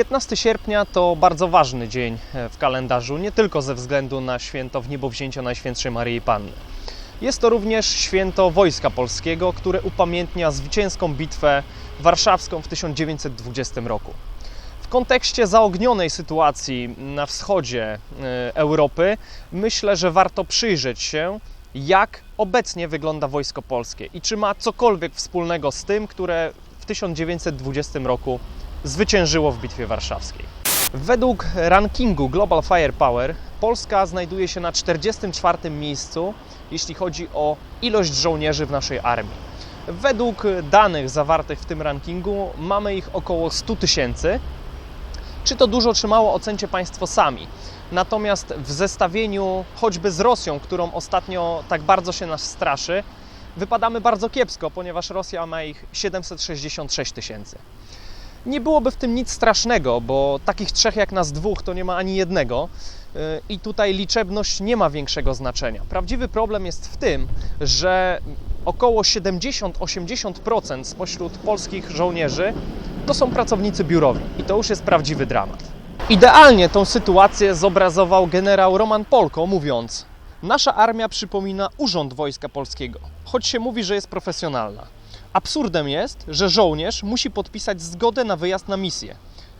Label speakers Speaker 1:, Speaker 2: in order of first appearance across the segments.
Speaker 1: 15 sierpnia to bardzo ważny dzień e, w kalendarzu, nie tylko ze względu na święto wniebowzięcia Najświętszej Maryi Panny. Jest to również święto Wojska Polskiego, które upamiętnia zwycięską bitwę warszawską w 1920 roku. W kontekście zaognionej sytuacji na wschodzie e, Europy, myślę, że warto przyjrzeć się, jak obecnie wygląda Wojsko Polskie i czy ma cokolwiek wspólnego z tym, które w 1920 roku zwyciężyło w Bitwie Warszawskiej. Według rankingu Global Firepower Polska znajduje się na 44 miejscu, jeśli chodzi o ilość żołnierzy w naszej armii. Według danych zawartych w tym rankingu mamy ich około 100 tysięcy. Czy to dużo, czy mało, ocencie Państwo sami. Natomiast w zestawieniu choćby z Rosją, którą ostatnio tak bardzo się nas straszy, wypadamy bardzo kiepsko, ponieważ Rosja ma ich 766 tysięcy. Nie byłoby w tym nic strasznego, bo takich trzech jak nas dwóch to nie ma ani jednego yy, i tutaj liczebność nie ma większego znaczenia. Prawdziwy problem jest w tym, że około 70-80% spośród polskich żołnierzy to są pracownicy biurowi i to już jest prawdziwy dramat. Idealnie tą sytuację zobrazował generał Roman Polko, mówiąc: Nasza armia przypomina urząd wojska polskiego, choć się mówi, że jest profesjonalna. Absurdem jest, że żołnierz musi podpisać zgodę na wyjazd na misję.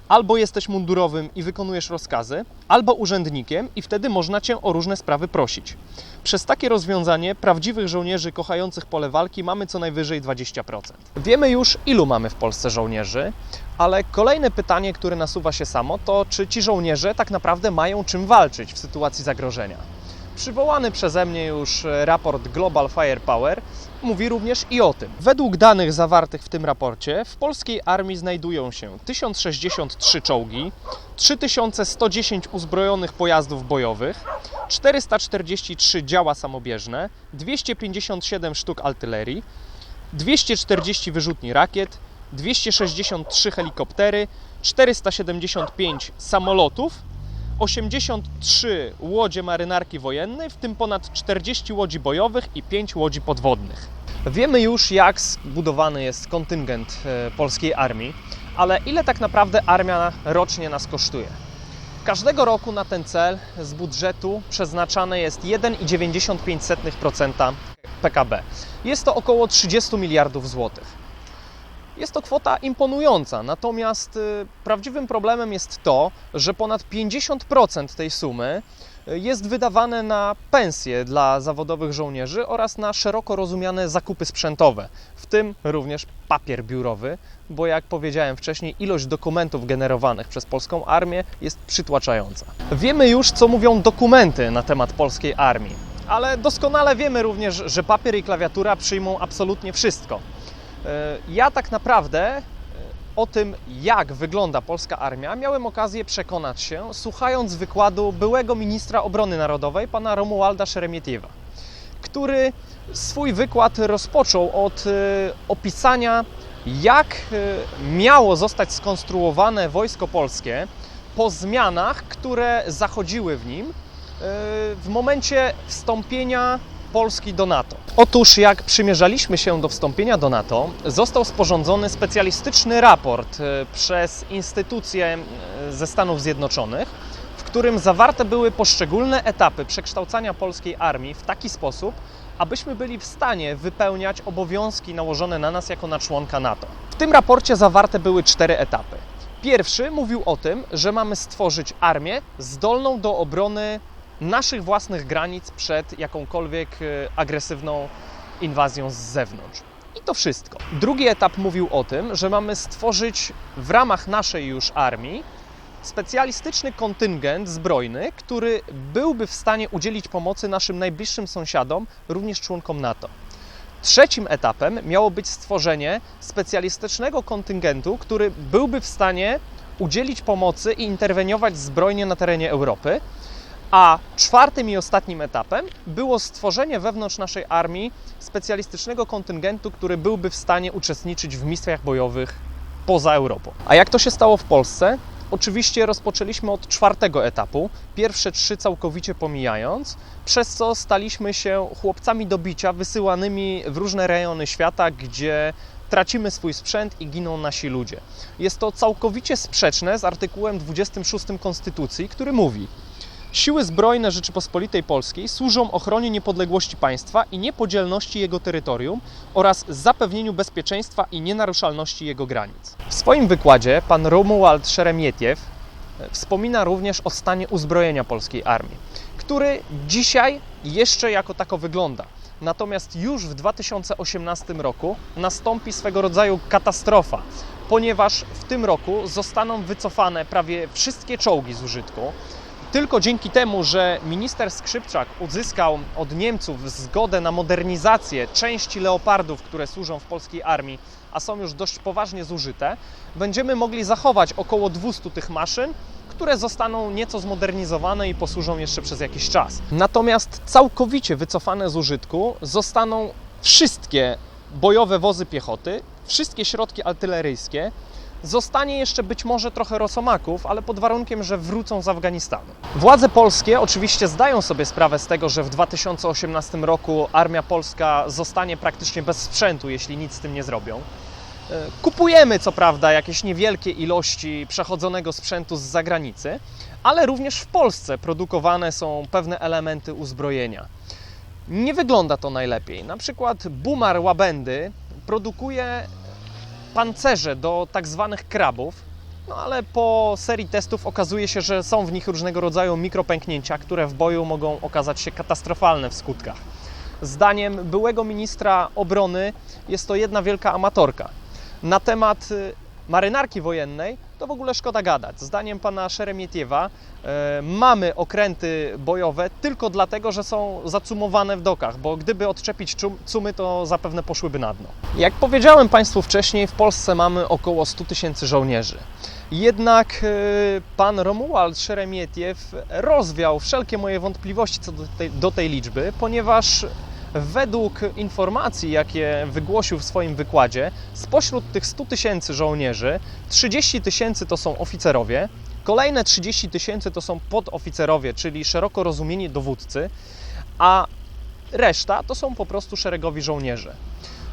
Speaker 1: Albo jesteś mundurowym i wykonujesz rozkazy, albo urzędnikiem i wtedy można cię o różne sprawy prosić. Przez takie rozwiązanie prawdziwych żołnierzy kochających pole walki mamy co najwyżej 20%. Wiemy już, ilu mamy w Polsce żołnierzy, ale kolejne pytanie, które nasuwa się samo, to czy ci żołnierze tak naprawdę mają czym walczyć w sytuacji zagrożenia. Przywołany przeze mnie już raport Global Firepower mówi również i o tym. Według danych zawartych w tym raporcie w polskiej armii znajdują się 1063 czołgi, 3110 uzbrojonych pojazdów bojowych, 443 działa samobieżne, 257 sztuk artylerii, 240 wyrzutni rakiet, 263 helikoptery, 475 samolotów 83 łodzie marynarki wojennej, w tym ponad 40 łodzi bojowych i 5 łodzi podwodnych. Wiemy już, jak zbudowany jest kontyngent e, polskiej armii, ale ile tak naprawdę armia rocznie nas kosztuje? Każdego roku na ten cel z budżetu przeznaczane jest 1,95% PKB. Jest to około 30 miliardów złotych. Jest to kwota imponująca, natomiast y, prawdziwym problemem jest to, że ponad 50% tej sumy y, jest wydawane na pensje dla zawodowych żołnierzy oraz na szeroko rozumiane zakupy sprzętowe, w tym również papier biurowy, bo jak powiedziałem wcześniej, ilość dokumentów generowanych przez polską armię jest przytłaczająca. Wiemy już, co mówią dokumenty na temat polskiej armii, ale doskonale wiemy również, że papier i klawiatura przyjmą absolutnie wszystko. E, Ja tak naprawdę e, o tym, jak wygląda polska armia, miałem okazję przekonać się, słuchając wykładu byłego ministra obrony narodowej, pana Romualda Szeremietiewa, który swój wykład rozpoczął od e, opisania, jak miało zostać skonstruowane wojsko polskie po zmianach, które zachodziły w nim w momencie wstąpienia Polski do NATO. Otóż, jak przymierzaliśmy się do wstąpienia do NATO, został sporządzony specjalistyczny raport e, przez instytucje e, ze Stanów Zjednoczonych, w którym zawarte były poszczególne etapy przekształcania polskiej armii w taki sposób, abyśmy byli w stanie wypełniać obowiązki nałożone na nas jako na członka NATO. W tym raporcie zawarte były cztery etapy. Pierwszy mówił o tym, że mamy stworzyć armię zdolną do obrony naszych własnych granic przed jakąkolwiek e, agresywną inwazją z zewnątrz. I to wszystko. Drugi etap mówił o tym, że mamy stworzyć w ramach naszej już armii specjalistyczny kontyngent zbrojny, który byłby w stanie udzielić pomocy naszym najbliższym sąsiadom, również członkom NATO. Trzecim etapem miało być stworzenie specjalistycznego kontyngentu, który byłby w stanie udzielić pomocy i interweniować zbrojnie na terenie Europy. A czwartym i ostatnim etapem było stworzenie wewnątrz naszej armii specjalistycznego kontyngentu, który byłby w stanie uczestniczyć w misjach bojowych poza Europą. A jak to się stało w Polsce? Oczywiście rozpoczęliśmy od czwartego etapu, pierwsze trzy całkowicie pomijając, przez co staliśmy się chłopcami do bicia wysyłanymi w różne rejony świata, gdzie tracimy swój sprzęt i giną nasi ludzie. Jest to całkowicie sprzeczne z artykułem 26 Konstytucji, który mówi: Siły zbrojne Rzeczypospolitej Polskiej służą ochronie niepodległości państwa i niepodzielności jego terytorium oraz zapewnieniu bezpieczeństwa i nienaruszalności jego granic. W swoim wykładzie pan Romuald Szeremietiew e, wspomina również o stanie uzbrojenia polskiej armii, który dzisiaj jeszcze jako tako wygląda. Natomiast już w 2018 roku nastąpi swego rodzaju katastrofa, ponieważ w tym roku zostaną wycofane prawie wszystkie czołgi z użytku. Tylko dzięki temu, że minister Skrzypczak uzyskał od Niemców zgodę na modernizację części leopardów, które służą w polskiej armii, a są już dość poważnie zużyte, będziemy mogli zachować około 200 tych maszyn, które zostaną nieco zmodernizowane i posłużą jeszcze przez jakiś czas. Natomiast całkowicie wycofane z użytku zostaną wszystkie bojowe wozy piechoty, wszystkie środki artyleryjskie, Zostanie jeszcze być może trochę rosomaków, ale pod warunkiem, że wrócą z Afganistanu. Władze polskie oczywiście zdają sobie sprawę z tego, że w 2018 roku armia polska zostanie praktycznie bez sprzętu, jeśli nic z tym nie zrobią. E, Kupujemy co prawda jakieś niewielkie ilości przechodzonego sprzętu z zagranicy, ale również w Polsce produkowane są pewne elementy uzbrojenia. Nie wygląda to najlepiej. Na przykład Bumar Łabędy produkuje pancerze do tak zwanych krabów, no ale po serii testów okazuje się, że są w nich różnego rodzaju mikropęknięcia, które w boju mogą okazać się katastrofalne w skutkach. Zdaniem byłego ministra obrony jest to jedna wielka amatorka. Na temat y, marynarki wojennej to w ogóle szkoda gadać. Zdaniem pana Szeremietiewa e, mamy okręty bojowe tylko dlatego, że są zacumowane w dokach, bo gdyby odczepić cumy, to zapewne poszłyby na dno. Jak powiedziałem Państwu wcześniej, w Polsce mamy około 100 tysięcy żołnierzy. Jednak e, pan Romuald Szeremietiew rozwiał wszelkie moje wątpliwości co do tej, do tej liczby, ponieważ według informacji, jakie wygłosił w swoim wykładzie, spośród tych 100 tysięcy żołnierzy 30 tysięcy to są oficerowie, kolejne 30 tysięcy to są podoficerowie, czyli szeroko rozumieni dowódcy, a reszta to są po prostu szeregowi żołnierze.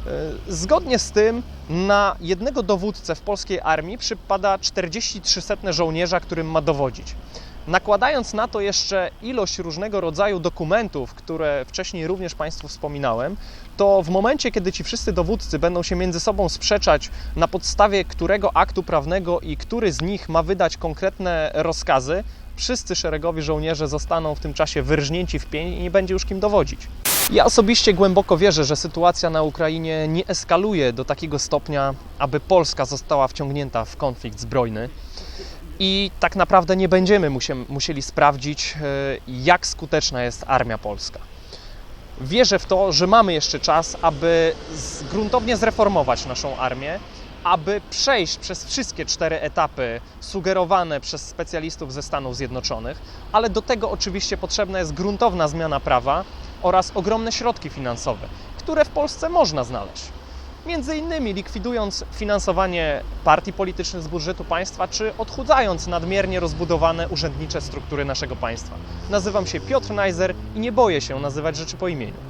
Speaker 1: E, Zgodnie z tym na jednego dowódcę w polskiej armii przypada 43 setne żołnierza, którym ma dowodzić. Nakładając na to jeszcze ilość różnego rodzaju dokumentów, które wcześniej również Państwu wspominałem, to w momencie, kiedy ci wszyscy dowódcy będą się między sobą sprzeczać, na podstawie którego aktu prawnego i który z nich ma wydać konkretne rozkazy, wszyscy szeregowi żołnierze zostaną w tym czasie wyrżnięci w pień i nie będzie już kim dowodzić. Ja osobiście głęboko wierzę, że sytuacja na Ukrainie nie eskaluje do takiego stopnia, aby Polska została wciągnięta w konflikt zbrojny. I tak naprawdę nie będziemy musie- musieli sprawdzić, e, jak skuteczna jest armia polska. Wierzę w to, że mamy jeszcze czas, aby gruntownie zreformować naszą armię, aby przejść przez wszystkie cztery etapy sugerowane przez specjalistów ze Stanów Zjednoczonych, ale do tego oczywiście potrzebna jest gruntowna zmiana prawa oraz ogromne środki finansowe, które w Polsce można znaleźć. Między innymi likwidując finansowanie partii politycznych z budżetu państwa, czy odchudzając nadmiernie rozbudowane urzędnicze struktury naszego państwa. Nazywam się Piotr Najzer i nie boję się nazywać rzeczy po imieniu.